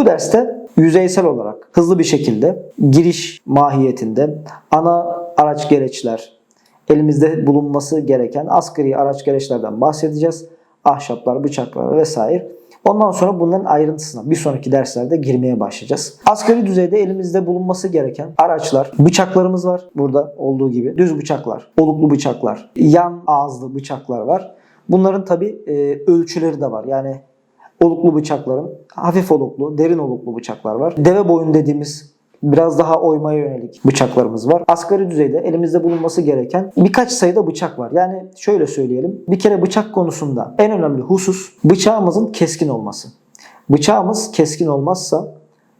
Bu derste yüzeysel olarak hızlı bir şekilde giriş mahiyetinde ana araç gereçler, elimizde bulunması gereken asgari araç gereçlerden bahsedeceğiz. Ahşaplar, bıçaklar vesaire. Ondan sonra bunların ayrıntısına bir sonraki derslerde girmeye başlayacağız. Asgari düzeyde elimizde bulunması gereken araçlar, bıçaklarımız var. Burada olduğu gibi düz bıçaklar, oluklu bıçaklar, yan ağızlı bıçaklar var. Bunların tabi ölçüleri de var. Yani oluklu bıçakların hafif oluklu, derin oluklu bıçaklar var. Deve boyun dediğimiz biraz daha oymaya yönelik bıçaklarımız var. Asgari düzeyde elimizde bulunması gereken birkaç sayıda bıçak var. Yani şöyle söyleyelim. Bir kere bıçak konusunda en önemli husus bıçağımızın keskin olması. Bıçağımız keskin olmazsa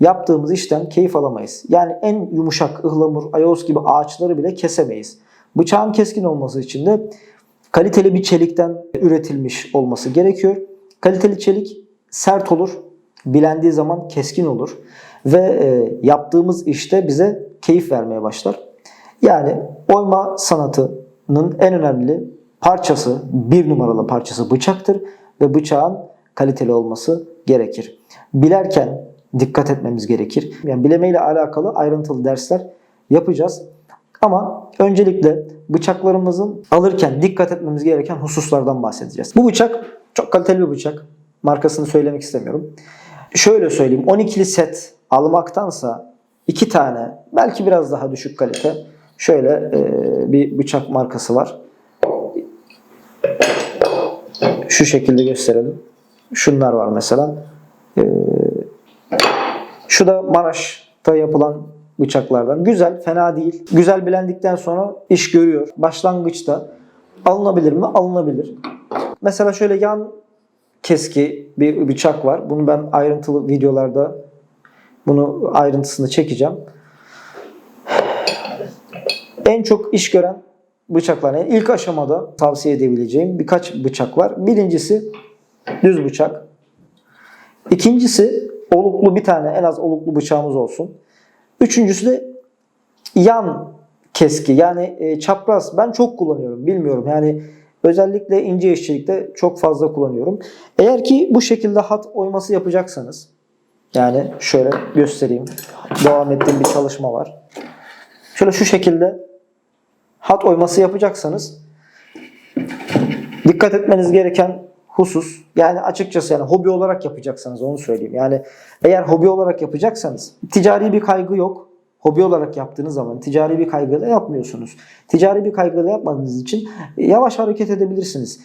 yaptığımız işten keyif alamayız. Yani en yumuşak ıhlamur, ayos gibi ağaçları bile kesemeyiz. Bıçağın keskin olması için de kaliteli bir çelikten üretilmiş olması gerekiyor. Kaliteli çelik sert olur, bilendiği zaman keskin olur ve e, yaptığımız işte bize keyif vermeye başlar. Yani oyma sanatının en önemli parçası, bir numaralı parçası bıçaktır ve bıçağın kaliteli olması gerekir. Bilerken dikkat etmemiz gerekir. Yani bilemeyle alakalı ayrıntılı dersler yapacağız. Ama öncelikle bıçaklarımızın alırken dikkat etmemiz gereken hususlardan bahsedeceğiz. Bu bıçak çok kaliteli bir bıçak. Markasını söylemek istemiyorum. Şöyle söyleyeyim 12'li set almaktansa iki tane belki biraz daha düşük kalite şöyle e, bir bıçak markası var. Şu şekilde gösterelim. Şunlar var mesela. E, şu da Maraş'ta yapılan bıçaklardan. Güzel, fena değil. Güzel bilendikten sonra iş görüyor. Başlangıçta alınabilir mi? Alınabilir. Mesela şöyle yan keski bir bıçak var. Bunu ben ayrıntılı videolarda bunu ayrıntısını çekeceğim. En çok iş gören bıçaklar. Yani ilk aşamada tavsiye edebileceğim birkaç bıçak var. Birincisi düz bıçak. İkincisi oluklu bir tane en az oluklu bıçağımız olsun. Üçüncüsü de yan keski yani e, çapraz. Ben çok kullanıyorum bilmiyorum yani özellikle ince işçilikte çok fazla kullanıyorum. Eğer ki bu şekilde hat oyması yapacaksanız yani şöyle göstereyim. Devam ettiğim bir çalışma var. Şöyle şu şekilde hat oyması yapacaksanız dikkat etmeniz gereken husus yani açıkçası yani hobi olarak yapacaksanız onu söyleyeyim. Yani eğer hobi olarak yapacaksanız ticari bir kaygı yok. Hobi olarak yaptığınız zaman ticari bir kaygıyla yapmıyorsunuz. Ticari bir kaygıyla yapmadığınız için yavaş hareket edebilirsiniz.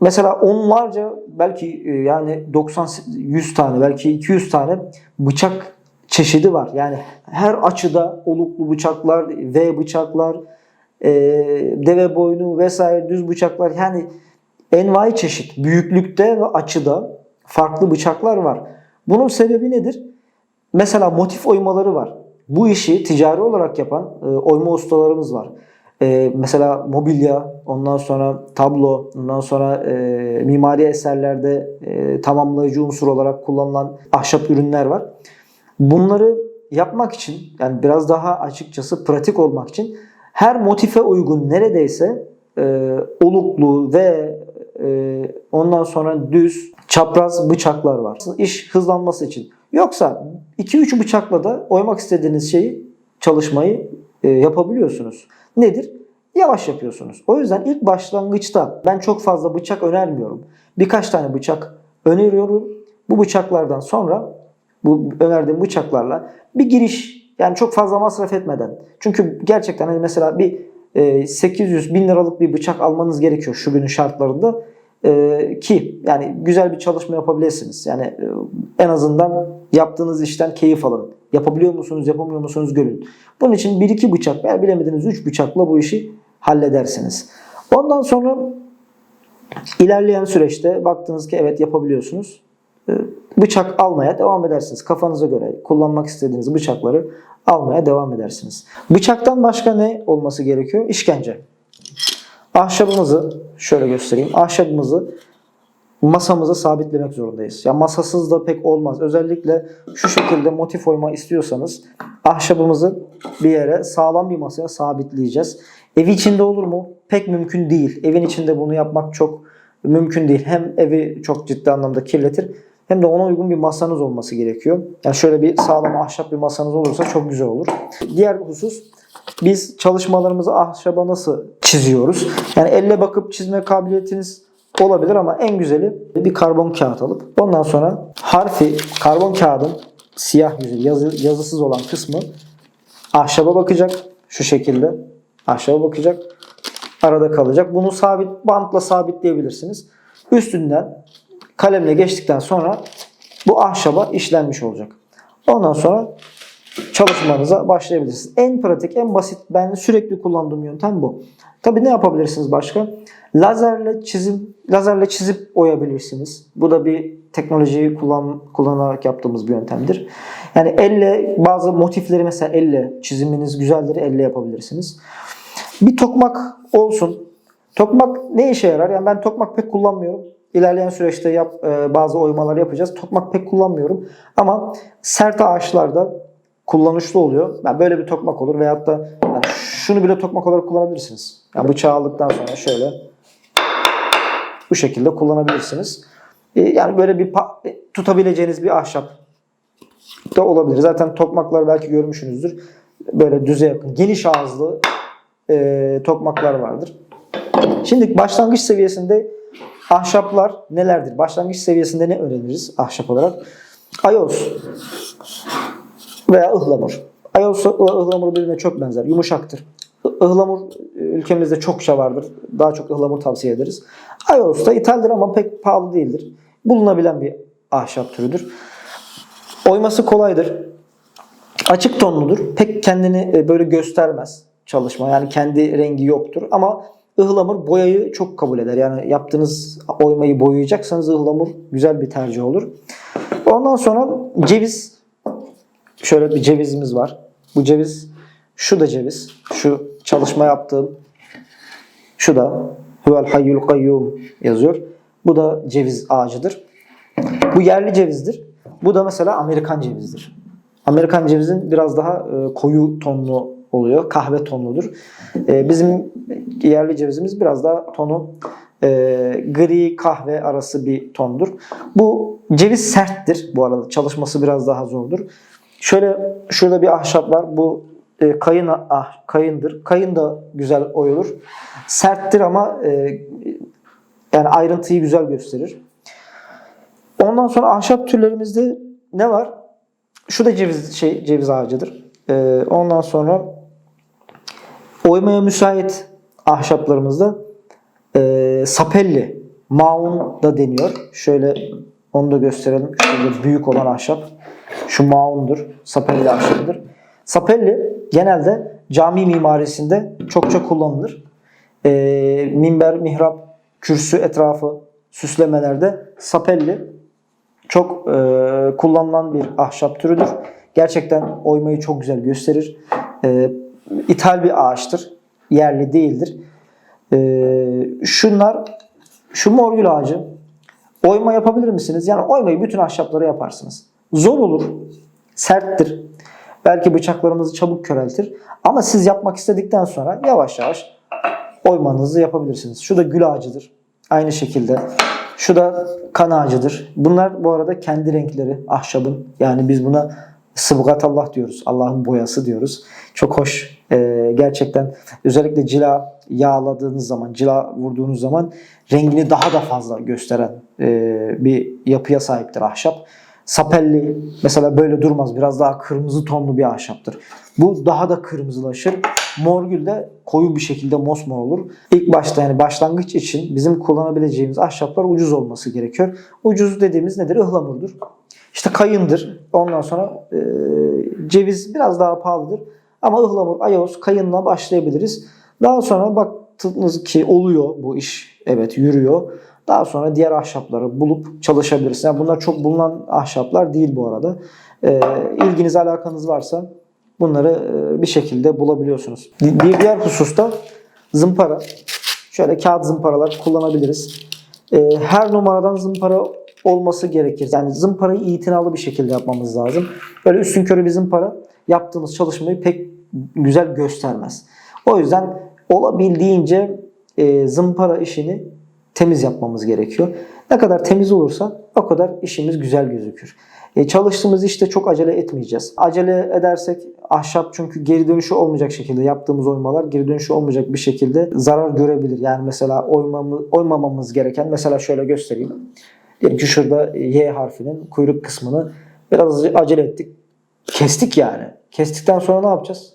Mesela onlarca belki e, yani 90 100 tane belki 200 tane bıçak çeşidi var. Yani her açıda oluklu bıçaklar, V bıçaklar, e, deve boynu vesaire düz bıçaklar yani envai çeşit büyüklükte ve açıda farklı bıçaklar var. Bunun sebebi nedir? Mesela motif oymaları var. Bu işi ticari olarak yapan e, oyma ustalarımız var. E, mesela mobilya, ondan sonra tablo, ondan sonra e, mimari eserlerde e, tamamlayıcı unsur olarak kullanılan ahşap ürünler var. Bunları yapmak için yani biraz daha açıkçası pratik olmak için her motife uygun neredeyse e, oluklu ve e, ondan sonra düz çapraz bıçaklar var. İş hızlanması için. Yoksa 2-3 bıçakla da oymak istediğiniz şeyi çalışmayı e, yapabiliyorsunuz. Nedir? Yavaş yapıyorsunuz. O yüzden ilk başlangıçta ben çok fazla bıçak önermiyorum. Birkaç tane bıçak öneriyorum. Bu bıçaklardan sonra bu önerdiğim bıçaklarla bir giriş yani çok fazla masraf etmeden. Çünkü gerçekten hani mesela bir 800 bin liralık bir bıçak almanız gerekiyor şu günün şartlarında. Ee, ki yani güzel bir çalışma yapabilirsiniz. Yani e, en azından yaptığınız işten keyif alın. Yapabiliyor musunuz, yapamıyor musunuz görün. Bunun için 1-2 bıçak veya bilemediniz 3 bıçakla bu işi halledersiniz. Ondan sonra ilerleyen süreçte baktınız ki evet yapabiliyorsunuz. Ee, bıçak almaya devam edersiniz. Kafanıza göre kullanmak istediğiniz bıçakları almaya devam edersiniz. Bıçaktan başka ne olması gerekiyor? İşkence. Ahşabımızı şöyle göstereyim. Ahşabımızı masamıza sabitlemek zorundayız. Ya masasız da pek olmaz. Özellikle şu şekilde motif oyma istiyorsanız ahşabımızı bir yere sağlam bir masaya sabitleyeceğiz. Evi içinde olur mu? Pek mümkün değil. Evin içinde bunu yapmak çok mümkün değil. Hem evi çok ciddi anlamda kirletir hem de ona uygun bir masanız olması gerekiyor. Yani şöyle bir sağlam ahşap bir masanız olursa çok güzel olur. Diğer husus biz çalışmalarımızı ahşaba nasıl çiziyoruz? Yani elle bakıp çizme kabiliyetiniz olabilir ama en güzeli bir karbon kağıt alıp ondan sonra harfi karbon kağıdın siyah yüzü yazı, yazısız olan kısmı ahşaba bakacak şu şekilde ahşaba bakacak arada kalacak. Bunu sabit bantla sabitleyebilirsiniz. Üstünden kalemle geçtikten sonra bu ahşaba işlenmiş olacak. Ondan sonra çalışmanıza başlayabilirsiniz. En pratik, en basit, ben sürekli kullandığım yöntem bu. Tabii ne yapabilirsiniz başka? Lazerle çizim, lazerle çizip oyabilirsiniz. Bu da bir teknolojiyi kullan, kullanarak yaptığımız bir yöntemdir. Yani elle bazı motifleri mesela elle çiziminiz güzeldir, elle yapabilirsiniz. Bir tokmak olsun. Tokmak ne işe yarar? Yani ben tokmak pek kullanmıyorum. İlerleyen süreçte yap, e, bazı oymalar yapacağız. Tokmak pek kullanmıyorum. Ama sert ağaçlarda kullanışlı oluyor. Yani böyle bir tokmak olur veyahut da yani şunu bile tokmak olarak kullanabilirsiniz. Yani bıçağı aldıktan sonra şöyle bu şekilde kullanabilirsiniz. E, Yani böyle bir e, tutabileceğiniz bir ahşap da olabilir. Zaten tokmaklar belki görmüşsünüzdür. Böyle düze yakın, geniş ağızlı e, tokmaklar vardır. Şimdi başlangıç seviyesinde ahşaplar nelerdir? Başlangıç seviyesinde ne öğreniriz ahşap olarak? Ayos veya ıhlamur. Ayos ıhlamur birbirine çok benzer. Yumuşaktır. Ihlamur e, ülkemizde çokça vardır. Daha çok ıhlamur tavsiye ederiz. Ayos da ithaldir ama pek pahalı değildir. Bulunabilen bir ahşap türüdür. Oyması kolaydır. Açık tonludur. Pek kendini e, böyle göstermez çalışma. Yani kendi rengi yoktur. Ama ıhlamur boyayı çok kabul eder. Yani yaptığınız oymayı boyayacaksanız ıhlamur güzel bir tercih olur. Ondan sonra ceviz. Şöyle bir cevizimiz var. Bu ceviz, şu da ceviz. Şu çalışma yaptığım, şu da Huvel hayyul kayyum yazıyor. Bu da ceviz ağacıdır. Bu yerli cevizdir. Bu da mesela Amerikan cevizdir. Amerikan cevizin biraz daha e, koyu tonlu oluyor. Kahve tonludur. E, bizim yerli cevizimiz biraz daha tonu e, gri kahve arası bir tondur. Bu ceviz serttir bu arada. Çalışması biraz daha zordur. Şöyle şurada bir ahşap var. Bu e, kayın ah, kayındır. Kayın da güzel oyulur. Serttir ama e, yani ayrıntıyı güzel gösterir. Ondan sonra ahşap türlerimizde ne var? Şu da ceviz şey ceviz ağacıdır. Ee, ondan sonra oymaya müsait ahşaplarımızda e, sapelli, maun da deniyor. Şöyle onu da gösterelim. Şöyle büyük olan ahşap. Şu maundur. Sapelli ahşabıdır. Sapelli genelde cami mimarisinde çokça kullanılır. Ee, minber, mihrap, kürsü etrafı süslemelerde sapelli çok e, kullanılan bir ahşap türüdür. Gerçekten oymayı çok güzel gösterir. E, ithal bir ağaçtır. Yerli değildir. E, şunlar, şu morgül ağacı. Oyma yapabilir misiniz? Yani oymayı bütün ahşaplara yaparsınız. Zor olur. Serttir. Belki bıçaklarımızı çabuk köreltir. Ama siz yapmak istedikten sonra yavaş yavaş oymanızı yapabilirsiniz. Şu da gül ağacıdır. Aynı şekilde. Şu da kan ağacıdır. Bunlar bu arada kendi renkleri ahşabın. Yani biz buna sıbgat Allah diyoruz. Allah'ın boyası diyoruz. Çok hoş. Ee, gerçekten özellikle cila yağladığınız zaman, cila vurduğunuz zaman rengini daha da fazla gösteren e, bir yapıya sahiptir ahşap. Sapelli mesela böyle durmaz. Biraz daha kırmızı tonlu bir ahşaptır. Bu daha da kırmızılaşır. Morgül de koyu bir şekilde mosmor olur. İlk başta yani başlangıç için bizim kullanabileceğimiz ahşaplar ucuz olması gerekiyor. Ucuz dediğimiz nedir? Ihlamurdur. İşte kayındır. Ondan sonra e, ceviz biraz daha pahalıdır. Ama ıhlamur, ayos, kayınla başlayabiliriz. Daha sonra baktınız ki oluyor bu iş. Evet yürüyor. Daha sonra diğer ahşapları bulup çalışabilirsiniz. Yani bunlar çok bulunan ahşaplar değil bu arada. E, ilginiz, alakanız varsa bunları e, bir şekilde bulabiliyorsunuz. Bir diğer hususta zımpara. Şöyle kağıt zımparalar kullanabiliriz. E, Her numaradan zımpara olması gerekir. Yani zımparayı itinalı bir şekilde yapmamız lazım. Böyle üstün körü bir zımpara yaptığımız çalışmayı pek güzel göstermez. O yüzden olabildiğince e, zımpara işini temiz yapmamız gerekiyor. Ne kadar temiz olursa o kadar işimiz güzel gözükür. E, çalıştığımız işte çok acele etmeyeceğiz. Acele edersek ahşap çünkü geri dönüşü olmayacak şekilde yaptığımız oymalar geri dönüşü olmayacak bir şekilde zarar görebilir. Yani mesela oymamı, oymamamız gereken mesela şöyle göstereyim. Diyelim ki şurada Y harfinin kuyruk kısmını biraz acele ettik. Kestik yani. Kestikten sonra ne yapacağız?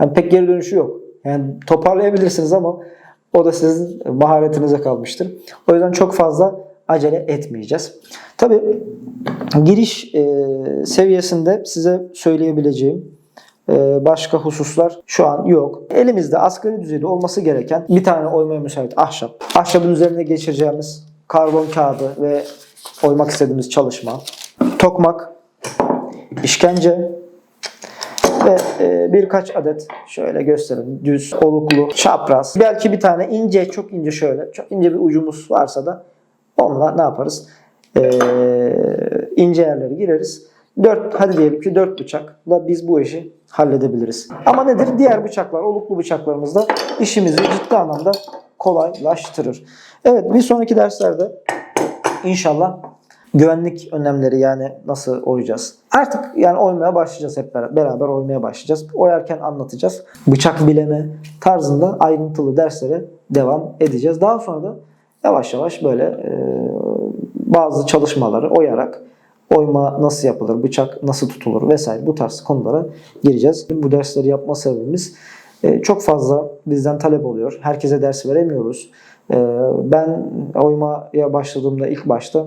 Yani pek geri dönüşü yok. Yani toparlayabilirsiniz ama o da sizin maharetinize kalmıştır. O yüzden çok fazla acele etmeyeceğiz. Tabii giriş e, seviyesinde size söyleyebileceğim e, başka hususlar şu an yok. Elimizde asgari düzeyde olması gereken bir tane oymaya müsait ahşap. Ahşabın üzerine geçireceğimiz karbon kağıdı ve oymak istediğimiz çalışma. Tokmak, işkence, ve e, birkaç adet şöyle gösterin. Düz, oluklu, çapraz. Belki bir tane ince, çok ince şöyle, çok ince bir ucumuz varsa da onunla ne yaparız? E, ince yerleri gireriz. 4, hadi diyelim ki 4 bıçakla biz bu işi halledebiliriz. Ama nedir? Diğer bıçaklar, oluklu bıçaklarımız da işimizi ciddi anlamda kolaylaştırır. Evet bir sonraki derslerde inşallah güvenlik önlemleri yani nasıl oyacağız. Artık yani oymaya başlayacağız hep beraber, beraber oymaya başlayacağız. Oyarken anlatacağız. Bıçak bileme tarzında ayrıntılı derslere devam edeceğiz. Daha sonra da yavaş yavaş böyle e, bazı çalışmaları oyarak oyma nasıl yapılır, bıçak nasıl tutulur vesaire bu tarz konulara gireceğiz. Bu dersleri yapma sebebimiz e, çok fazla bizden talep oluyor. Herkese ders veremiyoruz. E, ben oymaya başladığımda ilk başta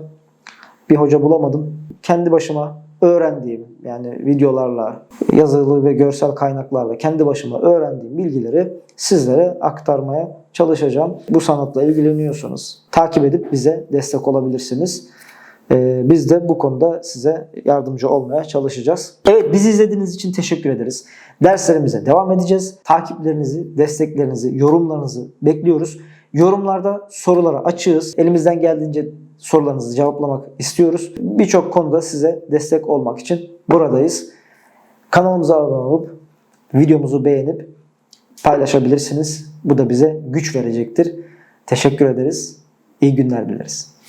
bir hoca bulamadım. Kendi başıma öğrendiğim yani videolarla, yazılı ve görsel kaynaklarla kendi başıma öğrendiğim bilgileri sizlere aktarmaya çalışacağım. Bu sanatla ilgileniyorsanız takip edip bize destek olabilirsiniz. Ee, biz de bu konuda size yardımcı olmaya çalışacağız. Evet bizi izlediğiniz için teşekkür ederiz. Derslerimize devam edeceğiz. Takiplerinizi, desteklerinizi, yorumlarınızı bekliyoruz. Yorumlarda sorulara açığız. Elimizden geldiğince sorularınızı cevaplamak istiyoruz. Birçok konuda size destek olmak için buradayız. Kanalımıza abone olup videomuzu beğenip paylaşabilirsiniz. Bu da bize güç verecektir. Teşekkür ederiz. İyi günler dileriz.